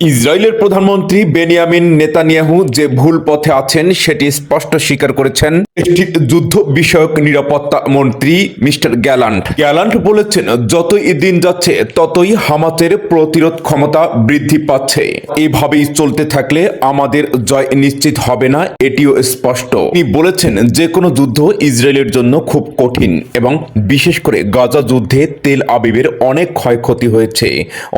ইসরায়েলের প্রধানমন্ত্রী Benjamin Netanyahu যে ভুল পথে আছেন, সেটি স্পষ্ট স্বীকার করেছেন। যুদ্ধ বিষয়ক নিরাপত্তা মন্ত্রী মিস্টার গ্যালান্ট। গ্যালান্ট বলেছেন, যতই দিন যাচ্ছে, ততই হামাসের প্রতিরোধ ক্ষমতা বৃদ্ধি পাচ্ছে। এভাবেই চলতে থাকলে আমাদের জয় নিশ্চিত হবে না, এটিও স্পষ্ট। তিনি বলেছেন যে কোনো যুদ্ধ ইসরায়েলের জন্য খুব কঠিন এবং বিশেষ করে গাজা যুদ্ধে তেল আবিবের অনেক ক্ষয়ক্ষতি হয়েছে।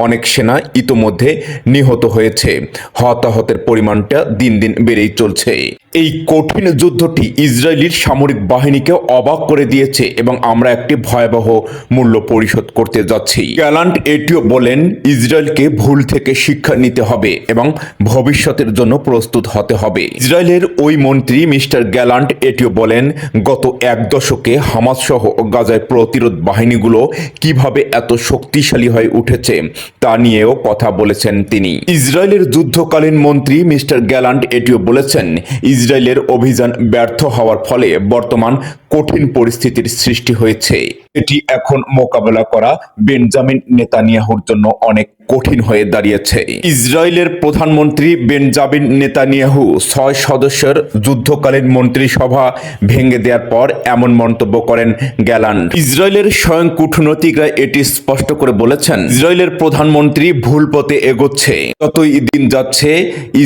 অনেক সেনা ইতোমধ্যে নিহত হয়েছে। হতাহতের পরিমাণটা দিন দিন বেড়েই চলছে। এই কঠিন যুদ্ধটি ইসরায়েলির সামরিক বাহিনীকে অবাক করে দিয়েছে এবং আমরা একটি ভয়াবহ মূল্য পরিশোধ করতে যাচ্ছি। গ্যালান্ট এটিও বলেন, ইসরায়েলকে ভুল থেকে শিক্ষা নিতে হবে এবং ভবিষ্যতের জন্য প্রস্তুত হতে হবে। ইসরায়েলের ওই মন্ত্রী মিস্টার গ্যালান্ট এটিও বলেন, গত এক দশকে হামাস সহ গাজায় প্রতিরোধ বাহিনীগুলো কীভাবে এত শক্তিশালী হয়ে উঠেছে তা নিয়েও কথা বলেছেন তিনি। ইসরায়েলের যুদ্ধকালীন মন্ত্রী মিস্টার গ্যালান্ট এটিও বলেছেন ইসরায়েলের অভিযান ব্যর্থ হওয়ার ফলে বর্তমান কঠিন পরিস্থিতির সৃষ্টি হয়েছে। এটি এখন মোকাবেলা করা বেঞ্জামিন নেতানিয়াহুর জন্য অনেক কঠিন হয়ে দাঁড়িয়েছে। ইসরায়েলের প্রধানমন্ত্রী বেঞ্জামিন নেতানিয়াহু ছয় সদস্যের যুদ্ধকালীন মন্ত্রিসভা ভেঙে দেওয়ার পর এমন মন্তব্য করেন গ্যালান্ট ইসরায়েলের স্বয়ং কূটনৈতিকরা এটি স্পষ্ট করে বলেছেন, ইসরায়েলের প্রধানমন্ত্রী ভুল পথে এগোচ্ছে। যতই দিন যাচ্ছে,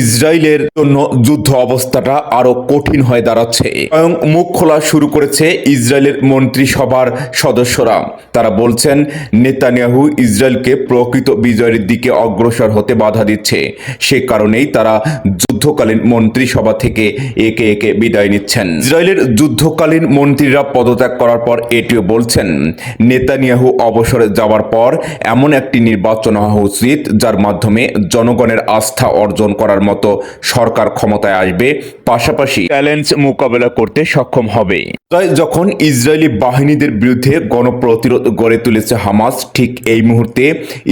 ইসরায়েলের জন্য যুদ্ধ অবস্থাটা আরও কঠিন হয়ে দাঁড়াচ্ছে। স্বয়ং মুখ খোলা শুরু করেছে ইসরায়েলের মন্ত্রিসভার সদস্যরা। তারা বলছেন, নেতানিয়াহু ইসরায়েলকে প্রকৃত বিজয়ের দিকে অগ্রসর হতে বাধা দিচ্ছে। সে কারণেই তারা যুদ্ধকালীন মন্ত্রিসভা থেকে একে একে বিদায় নিচ্ছেন। ইসরায়েলের যুদ্ধকালীন মন্ত্রীরা পদত্যাগ করার পর এটিও বলছেন, নেতানিয়াহু অবসরে যাওয়ার পর এমন একটি নির্বাচন হওয়া উচিত যার মাধ্যমে জনগণের আস্থা অর্জন করার মতো সরকার ক্ষমতায় আসবে, পাশাপাশি চ্যালেঞ্জ মোকাবেলা করতে সক্ষম হবে। তাই যখন ইসরায়েলি বাহিনীদের বিরুদ্ধে গণপ্রতিরোধ গড়ে তুলেছে হামাস, ঠিক এই মুহূর্তে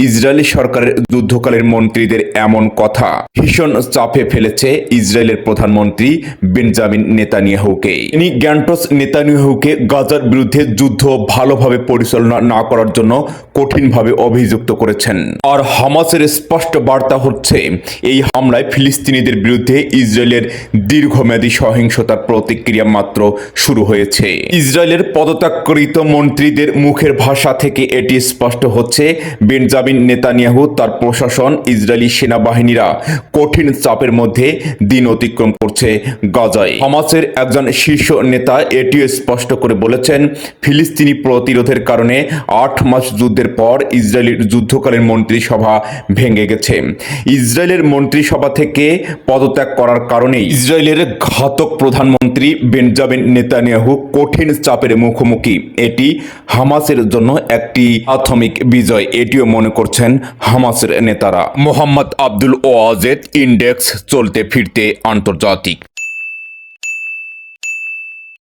ইসরায়েলি সরকারের যুদ্ধকালীন মন্ত্রীদের এমন কথা ভীষণ চাপে ফেলেছে ইসরায়েলের প্রধানমন্ত্রী বেঞ্জামিন নেতানিয়াহুকে। তিনি গ্যান্টস নেতানিয়াহুকে গাজার বিরুদ্ধে যুদ্ধ ভালোভাবে পরিচালনা না করার জন্য কঠিনভাবে অভিযুক্ত করেছেন। আর হামাসের স্পষ্ট বার্তা হচ্ছে, এই হামলায় ফিলিস্তিনিদের বিরুদ্ধে ইসরায়েলের দীর্ঘমেয়াদী সহিংসতার প্রতিক্রিয়া মাত্র শুরু হয়েছে। ইসরায়েলের পদত্যাগকৃত মন্ত্রীদের মুখের ভাষা থেকে এটি স্পষ্ট হচ্ছে, বেঞ্জামিন নেতানিয়াহু তার প্রশাসন ইসরায়েলি সেনাবাহিনীরা কঠিন চাপের মধ্যে দিন অতিক্রম করছে গাজায়। হামাসের একজন শীর্ষ নেতা এটিও স্পষ্ট করে বলেছেন, ফিলিস্তিনি প্রতিরোধের কারণে আট মাস যুদ্ধের পর ইসরায়েলের যুদ্ধকালীন মন্ত্রিসভা ভেঙে গেছে। ইসরায়েলের মন্ত্রিসভা থেকে পদত্যাগ করার কারণে ইসরায়েলের ঘাতক প্রধানমন্ত্রী বেঞ্জামিন নেতানিয়াহু কঠিন চাপের মুখোমুখি। এটি হামাসের জন্য একটি প্রাথমিক বিজয়, এটিও মনে করছেন হামাসের নেতারা। মোহাম্মদ আব্দুল ওয়াজেদ ইন্ডেক্স চলতে ফিরতে আন্তর্জাতিক।